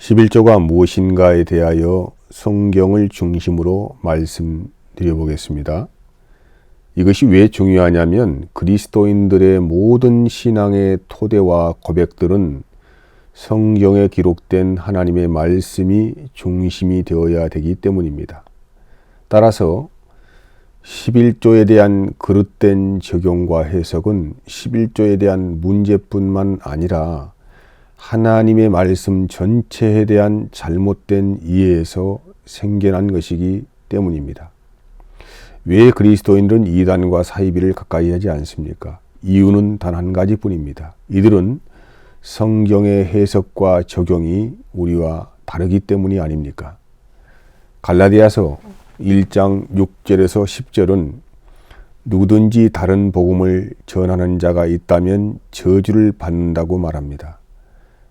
11조가 무엇인가에 대하여 성경을 중심으로 말씀드려 보겠습니다. 이것이 왜 중요하냐면 그리스도인들의 모든 신앙의 토대와 고백들은 성경에 기록된 하나님의 말씀이 중심이 되어야 되기 때문입니다. 따라서 11조에 대한 그릇된 적용과 해석은 11조에 대한 문제뿐만 아니라 하나님의 말씀 전체에 대한 잘못된 이해에서 생겨난 것이기 때문입니다. 왜 그리스도인들은 이단과 사이비를 가까이 하지 않습니까? 이유는 단 한 가지 뿐입니다. 이들은 성경의 해석과 적용이 우리와 다르기 때문이 아닙니까? 갈라디아서 1장 6절에서 10절은 누구든지 다른 복음을 전하는 자가 있다면 저주를 받는다고 말합니다.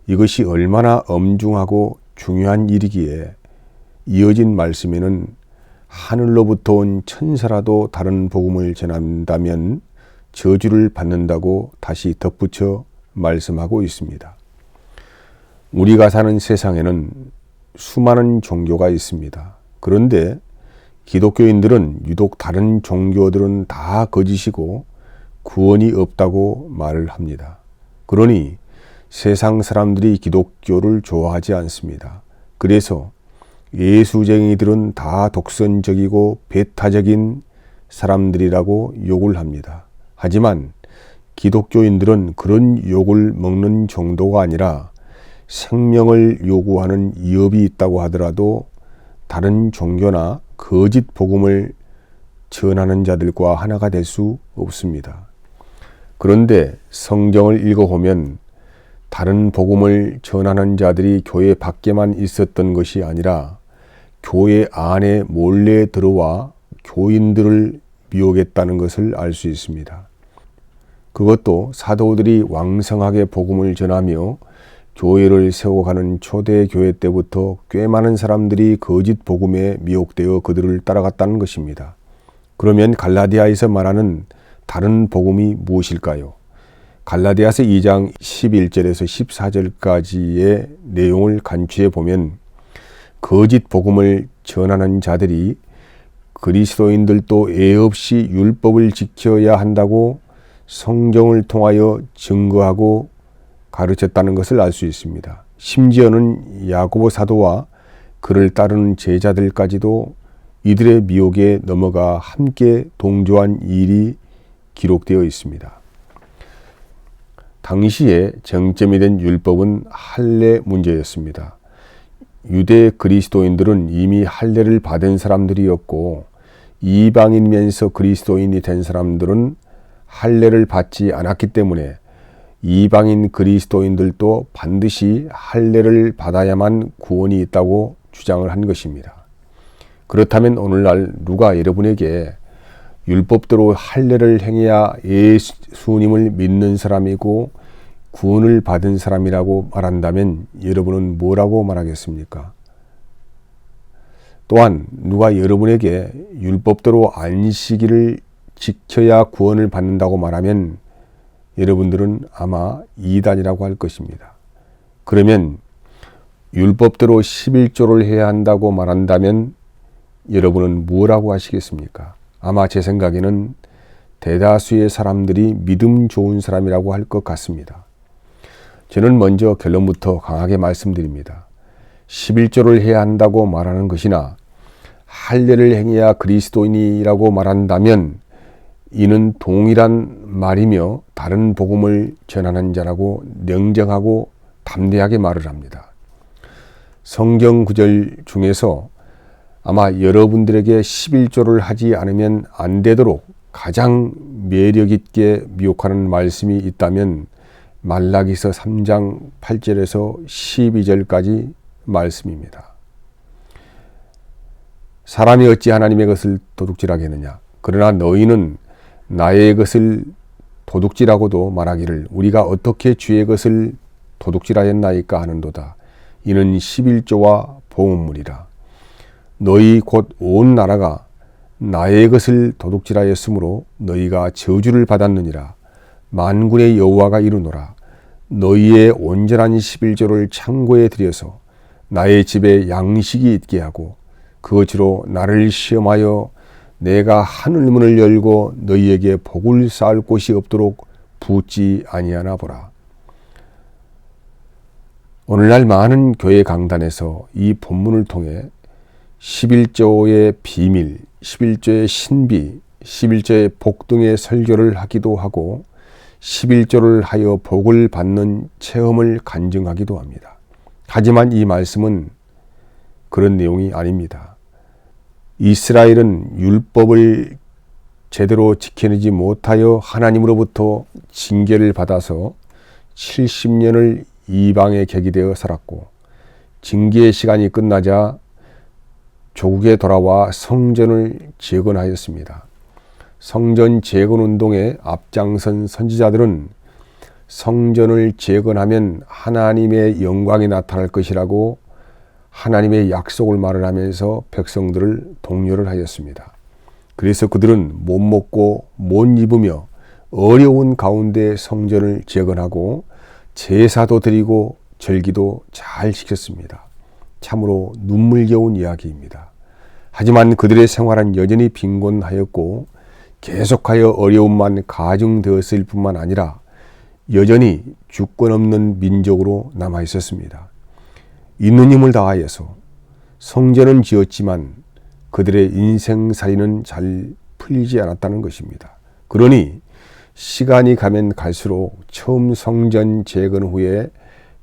이것이 얼마나 엄중하고 중요한 일이기에 이어진 말씀에는 하늘로부터 온 천사라도 다른 복음을 전한다면 저주를 받는다고 다시 덧붙여 말씀하고 있습니다. 우리가 사는 세상에는 수많은 종교가 있습니다. 그런데 기독교인들은 유독 다른 종교들은 다 거짓이고 구원이 없다고 말을 합니다. 그러니 세상 사람들이 기독교를 좋아하지 않습니다. 그래서 예수쟁이들은 다 독선적이고 배타적인 사람들이라고 욕을 합니다. 하지만 기독교인들은 그런 욕을 먹는 정도가 아니라 생명을 요구하는 위협이 있다고 하더라도 다른 종교나 거짓 복음을 전하는 자들과 하나가 될 수 없습니다. 그런데 성경을 읽어보면 다른 복음을 전하는 자들이 교회 밖에만 있었던 것이 아니라 교회 안에 몰래 들어와 교인들을 미혹했다는 것을 알 수 있습니다. 그것도 사도들이 왕성하게 복음을 전하며 교회를 세워가는 초대교회 때부터 꽤 많은 사람들이 거짓 복음에 미혹되어 그들을 따라갔다는 것입니다. 그러면 갈라디아에서 말하는 다른 복음이 무엇일까요? 갈라디아서 2장 11절에서 14절까지의 내용을 간추해 보면 거짓 복음을 전하는 자들이 그리스도인들도 애 없이 율법을 지켜야 한다고 성경을 통하여 증거하고 가르쳤다는 것을 알 수 있습니다. 심지어는 야고보 사도와 그를 따르는 제자들까지도 이들의 미혹에 넘어가 함께 동조한 일이 기록되어 있습니다. 당시에 정점이 된 율법은 할례 문제였습니다. 유대 그리스도인들은 이미 할례를 받은 사람들이었고 이방인면서 그리스도인이 된 사람들은 할례를 받지 않았기 때문에 이방인 그리스도인들도 반드시 할례를 받아야만 구원이 있다고 주장을 한 것입니다. 그렇다면 오늘날 누가 여러분에게 율법대로 할례를 행해야 예수님을 믿는 사람이고 구원을 받은 사람이라고 말한다면 여러분은 뭐라고 말하겠습니까? 또한 누가 여러분에게 율법대로 안식일을 지켜야 구원을 받는다고 말하면 여러분들은 아마 이단이라고 할 것입니다. 그러면 율법대로 11조를 해야 한다고 말한다면 여러분은 뭐라고 하시겠습니까? 아마 제 생각에는 대다수의 사람들이 믿음 좋은 사람이라고 할 것 같습니다. 저는 먼저 결론부터 강하게 말씀드립니다. 11조를 해야 한다고 말하는 것이나 할례를 행해야 그리스도인이라고 말한다면 이는 동일한 말이며 다른 복음을 전하는 자라고 냉정하고 담대하게 말을 합니다. 성경 구절 중에서 아마 여러분들에게 11조를 하지 않으면 안 되도록 가장 매력 있게 미혹하는 말씀이 있다면 말라기서 3장 8절에서 12절까지 말씀입니다. 사람이 어찌 하나님의 것을 도둑질하겠느냐 그러나 너희는 나의 것을 도둑질하고도 말하기를 우리가 어떻게 주의 것을 도둑질하였나이까 하는도다. 이는 11조와 보험물이라. 너희 곧 온 나라가 나의 것을 도둑질하였으므로 너희가 저주를 받았느니라. 만군의 여호와가 이르노라. 너희의 온전한 11조를 창고에 들여서 나의 집에 양식이 있게 하고 그것으로 나를 시험하여 내가 하늘 문을 열고 너희에게 복을 쌓을 곳이 없도록 붓지 아니하나 보라. 오늘날 많은 교회 강단에서 이 본문을 통해 11조의 비밀, 11조의 신비, 11조의 복 등의 설교를 하기도 하고 11조를 하여 복을 받는 체험을 간증하기도 합니다. 하지만 이 말씀은 그런 내용이 아닙니다. 이스라엘은 율법을 제대로 지켜내지 못하여 하나님으로부터 징계를 받아서 70년을 이방에 객이 되어 살았고 징계의 시간이 끝나자 조국에 돌아와 성전을 재건하였습니다. 성전 재건 운동에 앞장선 선지자들은 성전을 재건하면 하나님의 영광이 나타날 것이라고 하나님의 약속을 말을 하면서 백성들을 독려를 하였습니다. 그래서 그들은 못 먹고 못 입으며 어려운 가운데 성전을 재건하고 제사도 드리고 절기도 잘 지켰습니다. 참으로 눈물겨운 이야기입니다. 하지만 그들의 생활은 여전히 빈곤하였고 계속하여 어려움만 가중되었을 뿐만 아니라 여전히 주권 없는 민족으로 남아 있었습니다. 있는 힘을 다하여서 성전은 지었지만 그들의 인생살이는 잘 풀리지 않았다는 것입니다. 그러니 시간이 가면 갈수록 처음 성전 재건 후에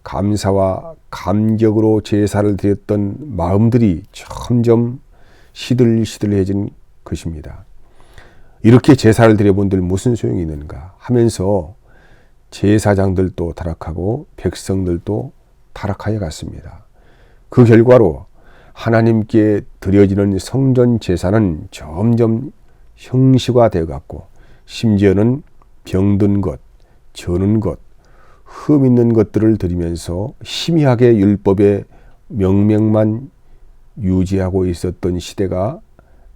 감사와 감격으로 제사를 드렸던 마음들이 점점 시들시들해진 것입니다. 이렇게 제사를 드려본들 무슨 소용이 있는가 하면서 제사장들도 타락하고 백성들도 타락하여 갔습니다. 그 결과로 하나님께 드려지는 성전 제사는 점점 형식화되어 갔고 심지어는 병든 것, 저는 것, 흠 있는 것들을 드리면서 희미하게 율법의 명명만 유지하고 있었던 시대가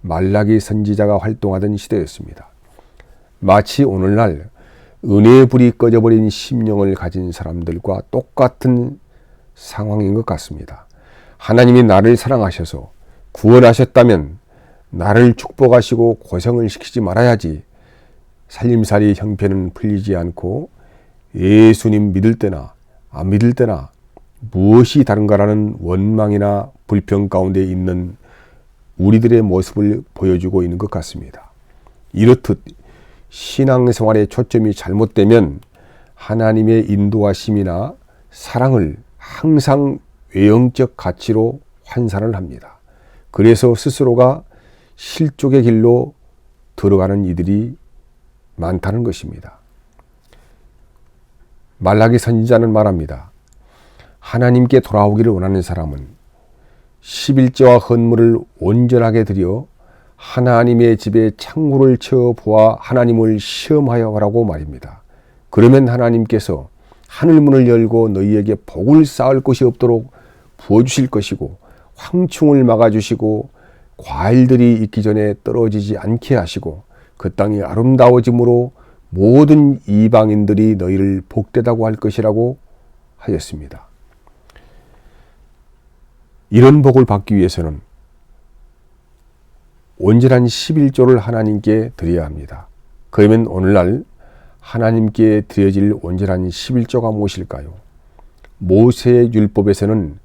말라기 선지자가 활동하던 시대였습니다. 마치 오늘날 은혜의 불이 꺼져버린 심령을 가진 사람들과 똑같은 상황인 것 같습니다. 하나님이 나를 사랑하셔서 구원하셨다면 나를 축복하시고 고생을 시키지 말아야지 살림살이 형편은 풀리지 않고 예수님 믿을 때나 안 믿을 때나 무엇이 다른가라는 원망이나 불평 가운데 있는 우리들의 모습을 보여주고 있는 것 같습니다. 이렇듯 신앙생활의 초점이 잘못되면 하나님의 인도하심이나 사랑을 항상 외형적 가치로 환산을 합니다. 그래서 스스로가 실족의 길로 들어가는 이들이 많다는 것입니다. 말라기 선지자는 말합니다. 하나님께 돌아오기를 원하는 사람은 11조와 헌물을 온전하게 드려 하나님의 집에 창구를 채워 보아 하나님을 시험하여 하라고 말입니다. 그러면 하나님께서 하늘 문을 열고 너희에게 복을 쌓을 것이 없도록 부어 주실 것이고 황충을 막아 주시고 과일들이 익기 전에 떨어지지 않게 하시고 그 땅이 아름다워짐으로 모든 이방인들이 너희를 복되다고 할 것이라고 하였습니다. 이런 복을 받기 위해서는 온전한 11조를 하나님께 드려야 합니다. 그러면 오늘날 하나님께 드려질 온전한 11조가 무엇일까요? 모세의 율법에서는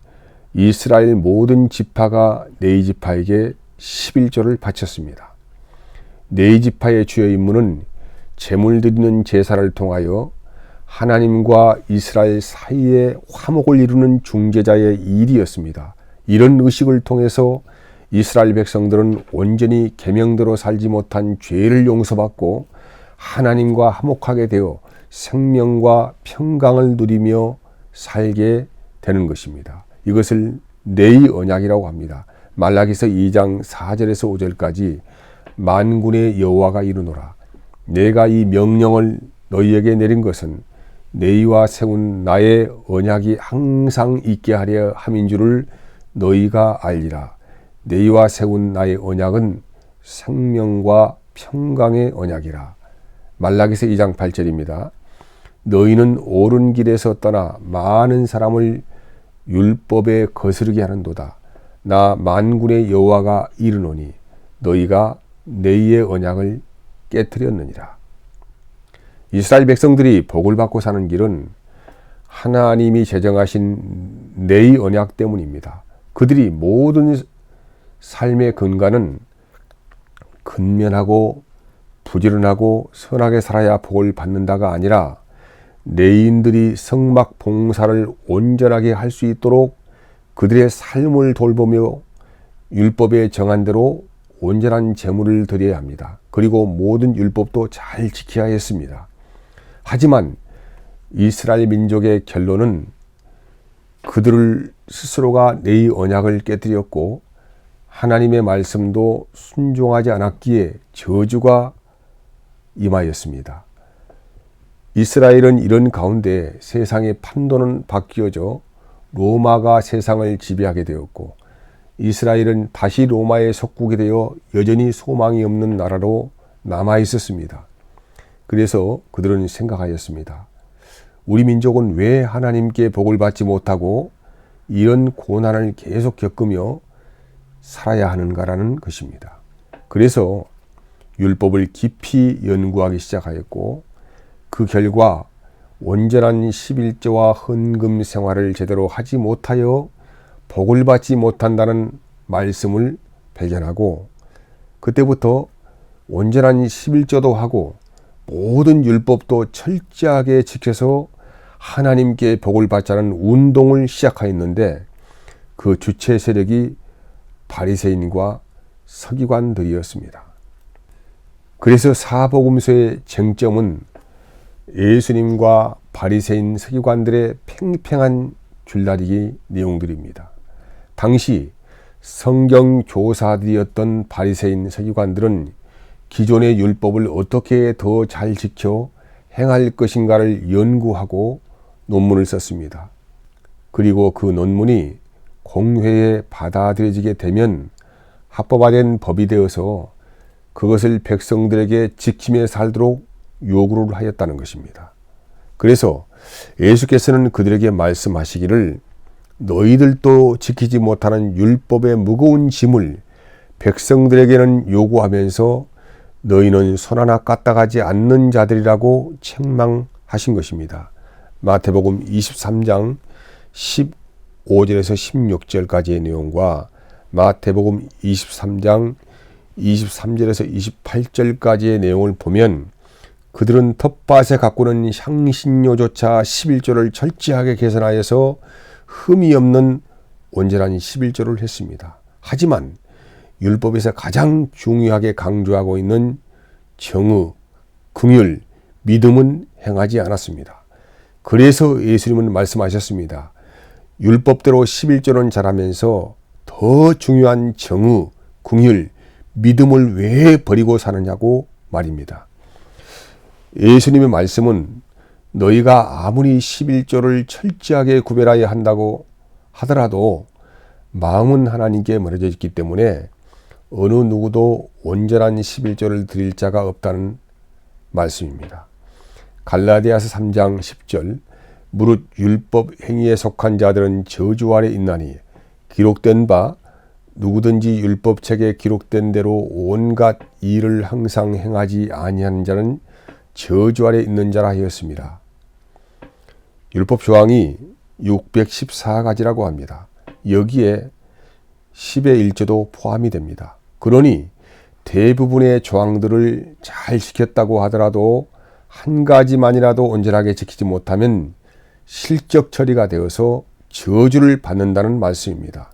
이스라엘 모든 지파가 네이 지파에게 11조를 바쳤습니다. 네이 지파의 주요 임무는 제물 드리는 제사를 통하여 하나님과 이스라엘 사이에 화목을 이루는 중재자의 일이었습니다. 이런 의식을 통해서 이스라엘 백성들은 온전히 계명대로 살지 못한 죄를 용서받고 하나님과 화목하게 되어 생명과 평강을 누리며 살게 되는 것입니다. 이것을 내의 언약이라고 합니다. 말라기서 2장 4절에서 5절까지 만군의 여호와가 이르노라 내가 이 명령을 너희에게 내린 것은 너희와 세운 나의 언약이 항상 있게 하려 함인 줄을 너희가 알리라 너희와 세운 나의 언약은 생명과 평강의 언약이라 말라기서 2장 8절입니다. 너희는 옳은 길에서 떠나 많은 사람을 율법에 거스르게 하는도다. 나 만군의 여호와가 이르노니 너희가 내의 언약을 깨뜨렸느니라. 이스라엘 백성들이 복을 받고 사는 길은 하나님이 제정하신 내의 언약 때문입니다. 그들이 모든 삶의 근간은 근면하고 부지런하고 선하게 살아야 복을 받는다가 아니라 내인들이 성막 봉사를 온전하게 할 수 있도록 그들의 삶을 돌보며 율법에 정한 대로 온전한 재물을 드려야 합니다. 그리고 모든 율법도 잘 지켜야 했습니다. 하지만 이스라엘 민족의 결론은 그들을 스스로가 내의 언약을 깨뜨렸고 하나님의 말씀도 순종하지 않았기에 저주가 임하였습니다. 이스라엘은 이런 가운데 세상의 판도는 바뀌어져 로마가 세상을 지배하게 되었고 이스라엘은 다시 로마의 속국이 되어 여전히 소망이 없는 나라로 남아 있었습니다. 그래서 그들은 생각하였습니다. 우리 민족은 왜 하나님께 복을 받지 못하고 이런 고난을 계속 겪으며 살아야 하는가라는 것입니다. 그래서 율법을 깊이 연구하기 시작하였고 그 결과 온전한 11조와 헌금 생활을 제대로 하지 못하여 복을 받지 못한다는 말씀을 발견하고 그때부터 온전한 11조도 하고 모든 율법도 철저하게 지켜서 하나님께 복을 받자는 운동을 시작하였는데 그 주체 세력이 바리새인과 서기관들이었습니다. 그래서 사복음서의 쟁점은 예수님과 바리새인 서기관들의 팽팽한 줄다리기 내용들입니다. 당시 성경 교사들이었던 바리새인 서기관들은 기존의 율법을 어떻게 더 잘 지켜 행할 것인가를 연구하고 논문을 썼습니다. 그리고 그 논문이 공회에 받아들여지게 되면 합법화된 법이 되어서 그것을 백성들에게 지키며 살도록 요구를 하였다는 것입니다. 그래서 예수께서는 그들에게 말씀하시기를 너희들도 지키지 못하는 율법의 무거운 짐을 백성들에게는 요구하면서 너희는 손 하나 까딱하지 않는 자들이라고 책망하신 것입니다. 마태복음 23장 15절에서 16절까지의 내용과 마태복음 23장 23절에서 28절까지의 내용을 보면 그들은 텃밭에 가꾸는 향신료조차 11조를 철저하게 계산하여서 흠이 없는 온전한 11조를 했습니다. 하지만 율법에서 가장 중요하게 강조하고 있는 정의, 긍휼, 믿음은 행하지 않았습니다. 그래서 예수님은 말씀하셨습니다. 율법대로 11조는 잘하면서 더 중요한 정의, 긍휼, 믿음을 왜 버리고 사느냐고 말입니다. 예수님의 말씀은 너희가 아무리 11조를 철저하게 구별하여 한다고 하더라도 마음은 하나님께 멀어져 있기 때문에 어느 누구도 온전한 11조를 드릴 자가 없다는 말씀입니다. 갈라디아서 3장 10절 무릇 율법 행위에 속한 자들은 저주 아래 있나니 기록된 바 누구든지 율법책에 기록된 대로 온갖 일을 항상 행하지 아니하는 자는 저주 아래 있는 자라 하였습니다. 율법 조항이 614가지라고 합니다. 여기에 10의 1조도 포함이 됩니다. 그러니 대부분의 조항들을 잘 지켰다고 하더라도 한 가지만이라도 온전하게 지키지 못하면 실적 처리가 되어서 저주를 받는다는 말씀입니다.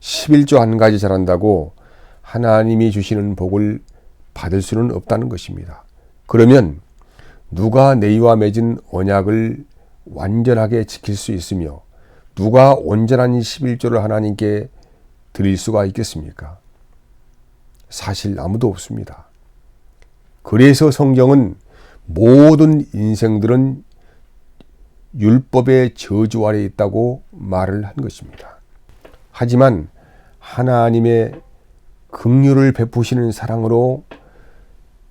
11조 한 가지 잘한다고 하나님이 주시는 복을 받을 수는 없다는 것입니다. 그러면 누가 내이와 맺은 언약을 완전하게 지킬 수 있으며 누가 온전한 11조를 하나님께 드릴 수가 있겠습니까? 사실 아무도 없습니다. 그래서 성경은 모든 인생들은 율법의 저주 아래 있다고 말을 한 것입니다. 하지만 하나님의 긍휼을 베푸시는 사랑으로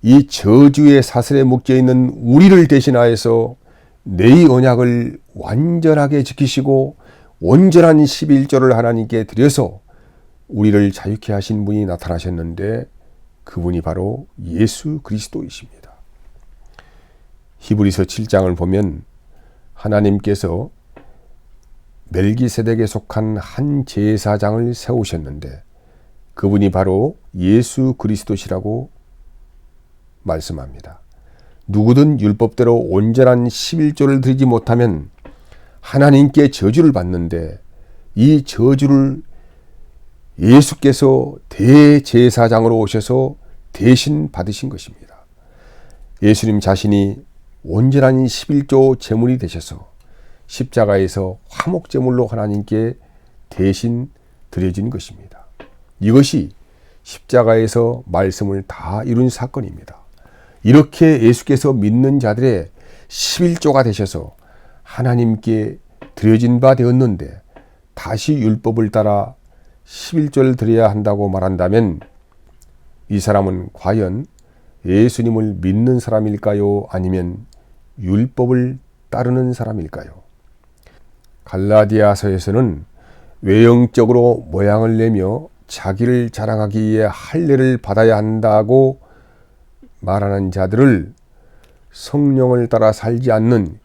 이 저주의 사슬에 묶여 있는 우리를 대신하여서 내 언약을 완전하게 지키시고 온전한 11조를 하나님께 드려서 우리를 자유케 하신 분이 나타나셨는데 그분이 바로 예수 그리스도이십니다. 히브리서 7장을 보면 하나님께서 멜기세덱에 속한 한 제사장을 세우셨는데 그분이 바로 예수 그리스도시라고 말씀합니다. 누구든 율법대로 온전한 11조를 드리지 못하면 하나님께 저주를 받는데 이 저주를 예수께서 대제사장으로 오셔서 대신 받으신 것입니다. 예수님 자신이 온전한 11조 제물이 되셔서 십자가에서 화목 제물로 하나님께 대신 드려진 것입니다. 이것이 십자가에서 말씀을 다 이룬 사건입니다. 이렇게 예수께서 믿는 자들의 11조가 되셔서 하나님께 드려진 바 되었는데 다시 율법을 따라 11조를 드려야 한다고 말한다면 이 사람은 과연 예수님을 믿는 사람일까요? 아니면 율법을 따르는 사람일까요? 갈라디아서에서는 외형적으로 모양을 내며 자기를 자랑하기 위해 할례를 받아야 한다고 말하는 자들을 성령을 따라 살지 않는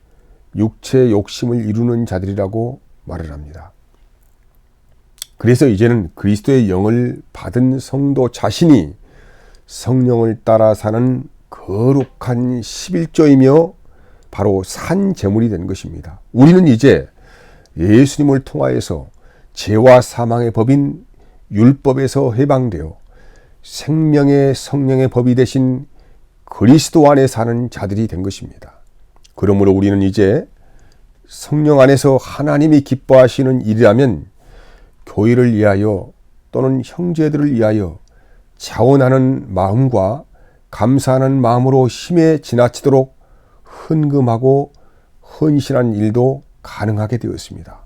육체 욕심을 이루는 자들이라고 말을 합니다. 그래서 이제는 그리스도의 영을 받은 성도 자신이 성령을 따라 사는 거룩한 11조이며 바로 산 제물이 된 것입니다. 우리는 이제 예수님을 통하여서 죄와 사망의 법인 율법에서 해방되어 생명의 성령의 법이 되신 그리스도 안에 사는 자들이 된 것입니다. 그러므로 우리는 이제 성령 안에서 하나님이 기뻐하시는 일이라면 교회를 위하여 또는 형제들을 위하여 자원하는 마음과 감사하는 마음으로 힘에 지나치도록 헌금하고 헌신한 일도 가능하게 되었습니다.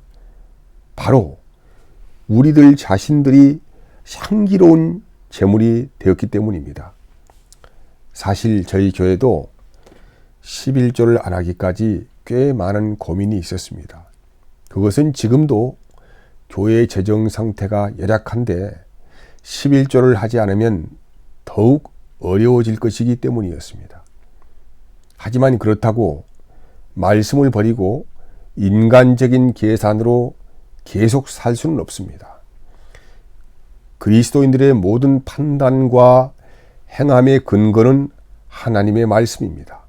바로 우리들 자신들이 향기로운 재물이 되었기 때문입니다. 사실 저희 교회도 11조를 안 하기까지 꽤 많은 고민이 있었습니다. 그것은 지금도 교회의 재정 상태가 열악한데 11조를 하지 않으면 더욱 어려워질 것이기 때문이었습니다. 하지만 그렇다고 말씀을 버리고 인간적인 계산으로 계속 살 수는 없습니다. 그리스도인들의 모든 판단과 행함의 근거는 하나님의 말씀입니다.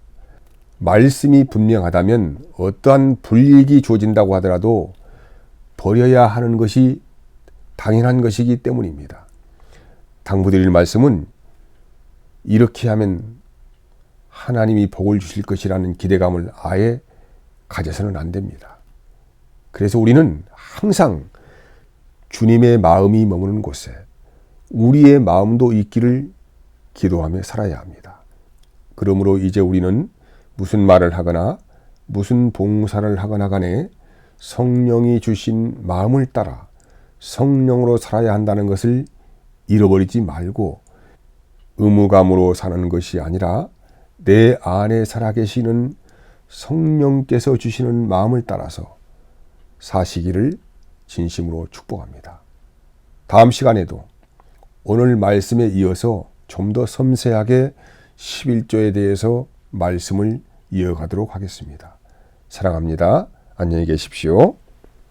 말씀이 분명하다면 어떠한 불이익이 주어진다고 하더라도 버려야 하는 것이 당연한 것이기 때문입니다. 당부드릴 말씀은 이렇게 하면 하나님이 복을 주실 것이라는 기대감을 아예 가져서는 안 됩니다. 그래서 우리는 항상 주님의 마음이 머무는 곳에 우리의 마음도 있기를 기도하며 살아야 합니다. 그러므로 이제 우리는 무슨 말을 하거나 무슨 봉사를 하거나 간에 성령이 주신 마음을 따라 성령으로 살아야 한다는 것을 잃어버리지 말고 의무감으로 사는 것이 아니라 내 안에 살아계시는 성령께서 주시는 마음을 따라서 사시기를 진심으로 축복합니다. 다음 시간에도 오늘 말씀에 이어서 좀 더 섬세하게 11조에 대해서 말씀을 이어가도록 하겠습니다. 사랑합니다. 안녕히 계십시오.